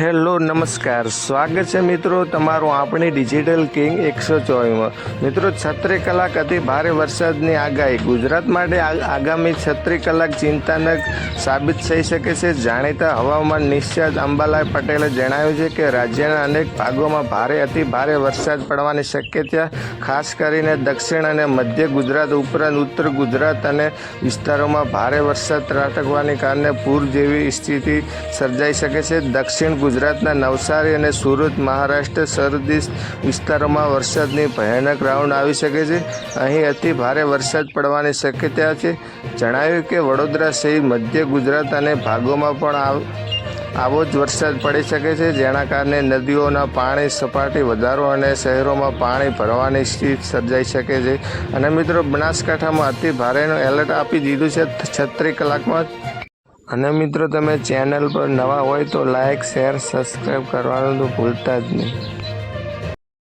Hello, નમસ્કાર. સ્વાગત છે મિત્રો તમારું આપણી ડિજિટલ કિંગ એકસો ચોવીસમાં. મિત્રો, છત્રી કલાક અતિ ભારે વરસાદની આગાહી. ગુજરાત માટે આગામી છત્રી કલાક ચિંતાનક સાબિત થઈ શકે છે. જાણીતા હવામાન નિષ્ણાત અંબાલાલ પટેલે જણાવ્યું છે કે રાજ્યના અનેક ભાગોમાં ભારે અતિ ભારે વરસાદ પડવાની શક્યતા, ખાસ કરીને દક્ષિણ અને મધ્ય ગુજરાત ઉપરાંત ઉત્તર ગુજરાત અને વિસ્તારોમાં ભારે વરસાદ ત્રાટકવાને કારણે પૂર જેવી સ્થિતિ સર્જાઈ શકે છે. દક્ષિણ ગુજરાતના નવસારી અને સુરત, મહારાષ્ટ્ર સરહદી વિસ્તારોમાં વરસાદની ભયાનક રાઉન્ડ આવી શકે છે. અહીં અતિ ભારે વરસાદ પડવાની શક્યતા છે. જણાવ્યું કે વડોદરા સહિત મધ્ય ગુજરાત અને ભાગોમાં પણ આવો જ વરસાદ પડી શકે છે, જેના કારણે નદીઓના પાણી સપાટી વધારો અને શહેરોમાં પાણી ભરવાની સ્થિતિ સર્જાઈ શકે છે. અને મિત્રો, બનાસકાંઠામાં અતિ ભારેનું એલર્ટ આપી દીધું છે. છત્રીસ કલાકમાં અને મિત્રો, તમે ચેનલ પર નવા હોય તો લાઇક શેર સબસ્ક્રાઈબ કરવાનું તો ભૂલતા જ નહીં.